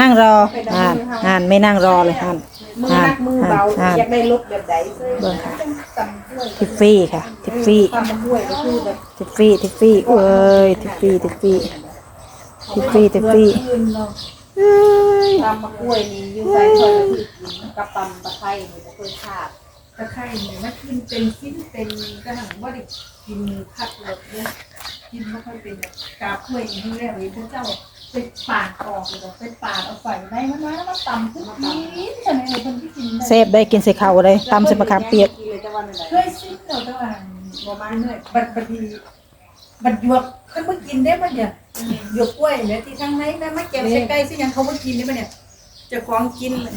นั่งรออ่านอ่านไม่นั่งรอเลยอ่านมืออ่าหนนักมือเบาอ่านอยากได้รถแบบใดซื้อเบิ่งค่ะตำกล้วยทิฟฟี่ค่ะทิฟฟี่ตำมะม่วยก็คือแบบทิฟฟี่ทิฟฟี่เอ้ยทิฟฟี่ทิฟฟี่ทิฟฟี่ทิฟฟี่คืนเนาะเอ้ยตำมะกล้วยนี่อยู่ใส่ถ้วยละคือกินกับตำตะไคร้นี่บ่เคยขาดตะไคร้เนี่ยมันกินเป็นชิ้นเป็นกระหังว่าได้กินผักเลยเนี่ยกินไม่ค่อยเป็นแบบกาบกล้วยอย่างที่แรกเลยพระเจ้า ไปปาดออกเลยไปปาดเอาใส่ในมันมาแล้วมันต่ำขึ้นนิดใช่ไหมเลยคนที่กินได้เซฟได้กินใส่ข้าวเลยตำใส่มะขามเปียกกินเลยแต่ว่าไม่ได้เคยซิ้นเราตะวันประมาณเนี่ยบัดบัดดีบัดหยวกถ้าเมื่อกินได้ปะเนี่ยหยวกกล้วยเนี่ยที่ทางไหนแม่มาแกงใส่ไก่สิยังเขาเมื่อกินได้ปะเนี่ยเจะคล้าของกินเลย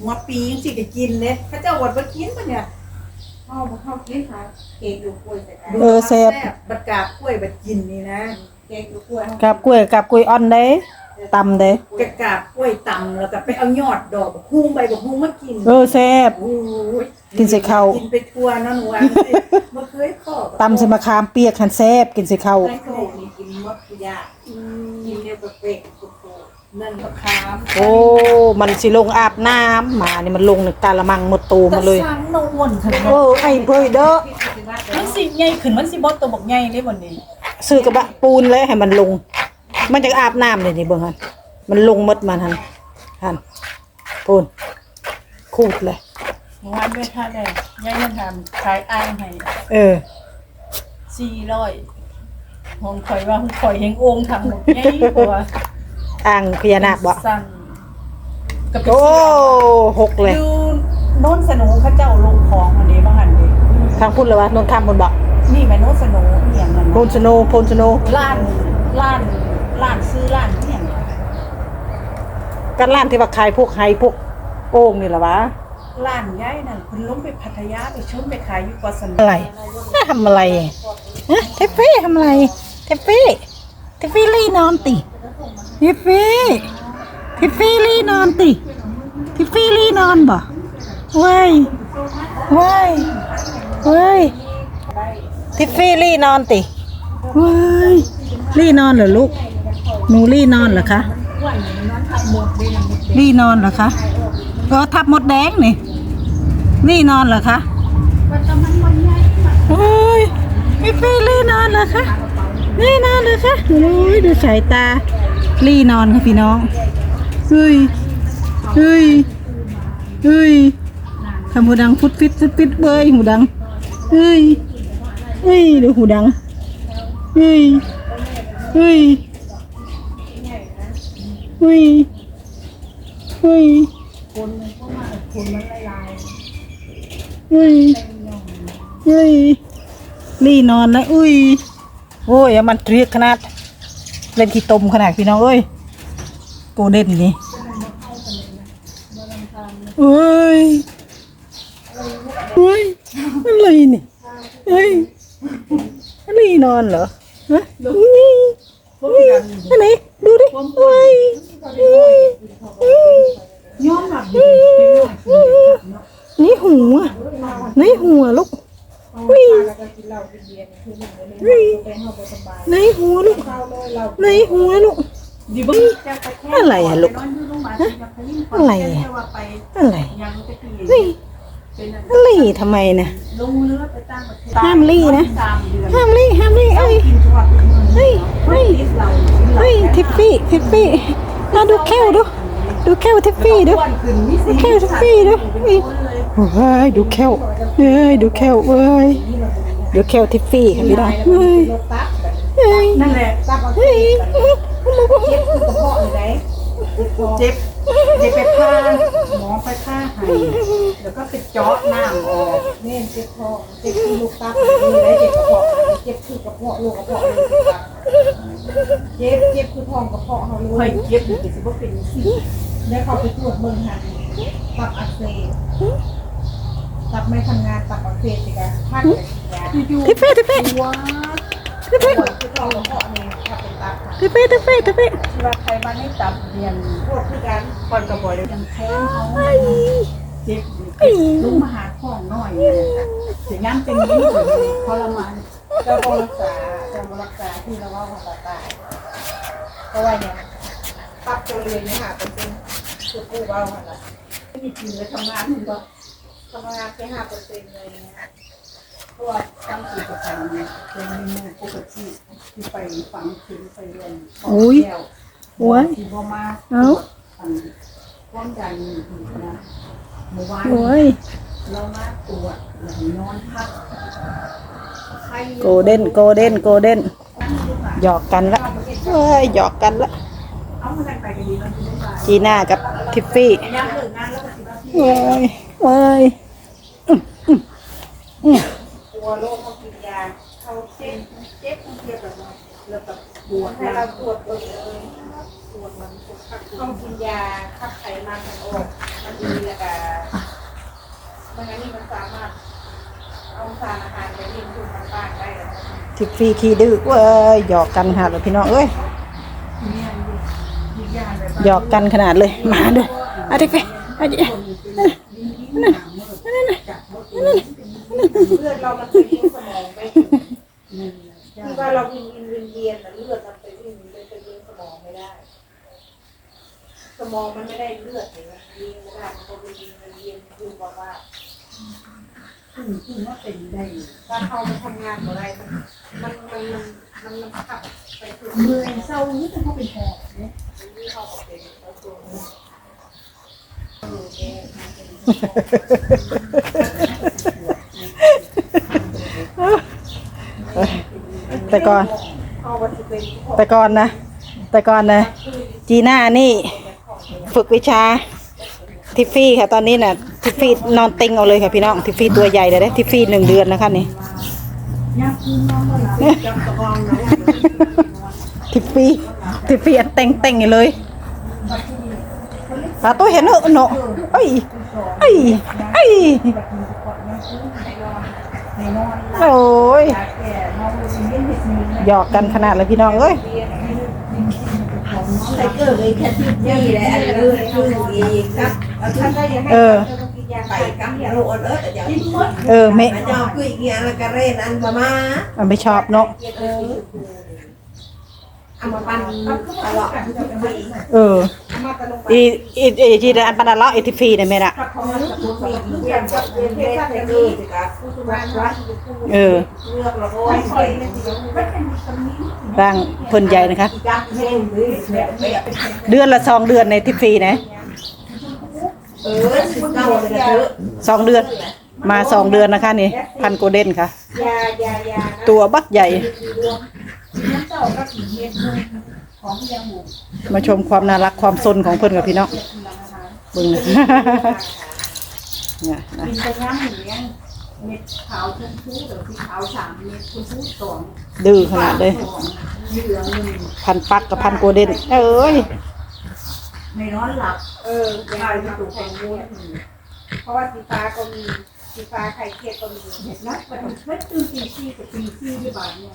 หัวปียังสิจะกินเนี่ยพระเจ้าวัดมากินปะเนี่ยเข้าเข้ากินค่ะเกงดูกล้วยใส่กันเออแซ่บบัดกาบกล้วยบัดกินนี่นะ เกงดูกล้วยกับกล้วยกับกล้วยอ่อนเด้ตำเด้กะกาบกล้วยตำแล้วก็ไปเอายอดดอกบักฮุ้งใบบักฮุ้งมากินเออแซ่บ โอ้ยกินใส่ข้าว กินไปทั่วเนั่นวันบ่เคยขอตำใส่มะขามเปียกหันแซ่บกินใส่ข้าวไส้โคนี่กินหมดทุกอย่างกินเรียบเป๊กๆทุกโคนั่นบักขามโอ้ มันสิลงอาบน้ำหมานี่มันลงในกาละมังหมดตูมาเลยสร้างโนวนขนาดโอ้ไอ้เบยเด้อมันสิใหญ่ขึ้นมันสิบ่ตัวบักใหญ่เลยวันนี้ ซื้อกระบะปูนเลยให้มันลง มันจะอาบน้ำเลยนี่เบิ่งหันมันลงหมดมันหันหันปูนคูดเลยเมื่อวานด้วยท่าแดงยายยังทำขายอ้างให้เออ400ห้องข่อยว่าห้องข่อยเฮงโองทำหมดใหญ่กว่าอ่างพญานาคบ่สั่นก็เป็นโอ้หกเลยอยู่โน้นสนูเขาเจ้าลงของอันนี้บ่หันเด้ทางพูดเลยวะนนทำบนบ่ นี่แม่โน้นสนูอีหยังนั่นโพน่ะนสโนโพนสโนร้านร้านร้านซื้อร้านเนี่ยกันร้านที่ว่าขายพวกไฮพวกโอ่งนี่แหละวะร้านย้ายนั่นคุณลงไปพัทยาไปชมไปขายอยู่กอสนอะไรน่าทำอะไรฮะเทฟฟี่ทำอะไรเทฟฟี่เทฟฟี่รีนอนติเทฟฟี่เทฟฟี่รีนอนติเทฟฟี่รีนอนบ่เว้ยเว้ยเว้ยเทฟฟี่รี่นอนติเว้ยรี่นอนเหรอลูกหนูรี่นอนเหรอคะรี่นอนเหรอคะเออทับมดแดงนี่รี่นอนเหรอคะโอ้ยพี่ฟี่ลี่นอนเหรอคะลี่นอนเหรอคะโอ้ยดูสายตาลี่นอนค่ะพี่น้องเฮ้ยเฮ้ยเฮ้ยทำหูดังฟุดฟิตฟุดฟิตเบยหูดังเฮ้ย เฮ้ยดูหูดัง เฮ้ย เฮ้ย เฮ้ย เฮ้ยเฮ้ย เฮ้ย ลี่นอนแล้วอุ้ย โอ้ยมันเรียกขนาด เล่นขี้ตมขนาดพี่น้องเอ้ยโกเด้นนี่เฮ้ยเฮ้ย อะไรนี่เฮ้ย ลี่นอนเหรอฮะอุ้ยอุ้ยอันไหนดูดิเฮ้ยเฮ้ยเฮ้ยย้อมหลับเฮ้ยนี่หัวนี่หัวลูกเฮ้ยเฮ้ยในหัวลูกในหัวลูกนี่อะไรอะลูกอะไรอะอะไรยั งจะคือเฮ้ยอะไรทำไมนะลงเรือไปตั้งประเทศห้ามลี่นะสามเดือนห้ามลี่ห้ามลี่เอ้ยกินทอดเงินเฮ้ยเฮ้ยลิสเราเฮ้ยทิฟฟี่ทิฟฟี่มาดูแก้วดู ดูแก้วทิฟฟี่ดูอ้วนขึ้นมีดูสิแก้วทิฟฟี่ดูเฮ้ยเฮ้ยดูแก้วเฮ้ยดูแก้วเอ้ยดูแก้วทิฟฟี่ค่ะพี่น้องเฮ้ยเฮ้ยนั่นแหละเฮ้ยเจ็บคือกระ เพาะเลยไหนเจ็บเจ็บไปพาหมอไปฆ่าให้แล้วก็ไปเจาะน้ำออกเนี่ยเจ็บคอเจ็บที่ลูกตับมีได้เจ็บกระเพาะเจ็บคือกระเพาะลูกกระเพาะเลยเจ็บเจ็บคือท้องกระเพาะเขาเลยเจ็บอยู่สิบ่เป็นสิได้เขาไปตรวจเบิ่งหันตับอักเสบตับไม่ทำงานตับอักเสบสิคะพักแต่ยาอยู่ทิฟฟี่ทิฟฟี่ๆว้าทิฟฟี่ปวดคือท้องกระเพาะนี่ถ้าเป็นตับค่ะทิฟฟี่ทิฟฟี่ทิฟฟี่ที่ว่าใครมาให้ตับเรียนปวดคือกันก่อนกระบอกเลยยังแค้นเขาเจ็บอยู่ไอ้ลุงมาหาของหน่อยเนี่ยนะคะถึงงั้นเป็นอยิ่งเลยทรมานเจ้าบรักษาเจ้าบรักษาที่เราว่าของตาตายเพราะว่าเนี่ยตับเจริญเนี่ยค่ะเป็นเป็นคือผู้เบาค่ะล่ะมีกินแล้วทำงานมันก็ทำงานแค่ห้าเปอร์เซ็นต์เลยนะเพว่าตั้งกิจกรรเนี่ยเป็นเมนูปกติที่ไปฟังคืนไปเรียนอุ้ยแก้วโอ้ยที่บ่มาเอ้าอันความดันนะเมื่อวานโอ้ยเรามาตรวจแล้วนอนพักโกเด้นโกเด้นโกเด้นหยอกกันละเอ้ยหยอกกันละจีน่ากับทิฟฟี่เลิกงานแล้ยเอ้ย ตัวโรคเขากินยาเขาเจ็บเจ็บเทียบแบบนั้นแล้วก็บวชให้เราเราตรวจเออเลยตรวจมันตรวจเขากินยาขับไขมันมันออกมันดีแล้วก็มันอันนี้มันสามารถเอาสารอาหารไปเลี้ยงคุณต่างๆได้เลยทิฟฟี่ขี้ดื้อเว้ยหยอกกันค่ะพี่น้องเอ้ยเนี่ยมียาแบบหยอกกันขนาดเลยมาเด้ออะทิฟฟี่อะดิเลือดเรามันไปเลี้ยงสมองไปที่ว่าเราวินวินวินเวียนแต่เลือดมันไปวิ่งไปไปเลี้ยงสมองไม่ได้ ส มองมันไม่ได้เลือดเลยมันเยงไม่ได้มันก็วินวินวินเวียนคือบอกว่าคือคือว่าเป็นได้ถ้าเขาไปทำงานอะไรมันมันมันมันมันขับไปถึงเมื่อยเศร้านี่แต่เขาเป็นหอบเนี่ยที่เขาบอกเป็นตัวนี้แต่ก่อน แต่ก่อนนะ แต่ก่อนนะ จีน่านี่ ฝึกวิชาทิฟฟี่ค่ะ ตอนนี้น่ะทิฟฟี่นอนติงเอาเลยค่ะพี่น้องทิฟฟี่ตัวใหญ่เลยนะทิฟฟี่หนึ่งเดือนนะคะนี่ทิฟฟี่ทิฟฟี่อันเต็งเต็งอยเลยตาตัวเห็นเนอะเนอะเอ้ยเอ้ยเอ้ยโอ้ยเห็ดมีหยอกกันขนาดเลยพี่น้องเอ้ย ใส่เกลือเลยแค่ที่นี่แหละอันนี้คือดีครับถ้าได้ยังให้เออจะต้องกินยาไปกับยาโรคเออแต่อย่ากินหมดเออไม่อันยาคืออีกอย่างละกระเรนอันประมามันไม่ชอบเนาะเออเอามาปั่นตลอดเอออีอีอีจีอันปานนั้นเล่าอีทิฟฟี่เนี่ยแม่ละของมันมีเรียนกับเรียนเทศเลยคือบานรัฐเออเลือกแล้วก็ใส่ในที่มันเป็นร่างเพิ่นใหญ่นะคะ เดือนละสองเดือนในทิฟฟี่นะสองเดือนมาสองเดือนนะคะนี่ พันโกเด้นค่ะยายายานะ ตัวบักใหญ่น้ำเต้าก็สีเห็ดของยังหมูมาชมความน่ารักความซนของเพิ่นกับพี่น้องเบิ่งนะเนี่ยนะกินไปย่างหมูย่างเม็ดขาวชมพูหรือสีขาวสามเม็ดชมพูสองดื้อขนาดเลยเหลืองหนึ่งพันปักกับพันโกลเด้น เอ้ยในนอนหลับ เออยายมาถูกแข่งมูลเพราะว่าสีฟ้าก็มี สีฟ้าไข่เค็มก็มีเห็ดนักมันมันตื่นตีสี่กับตีสี่ที่บ้านเนี่ย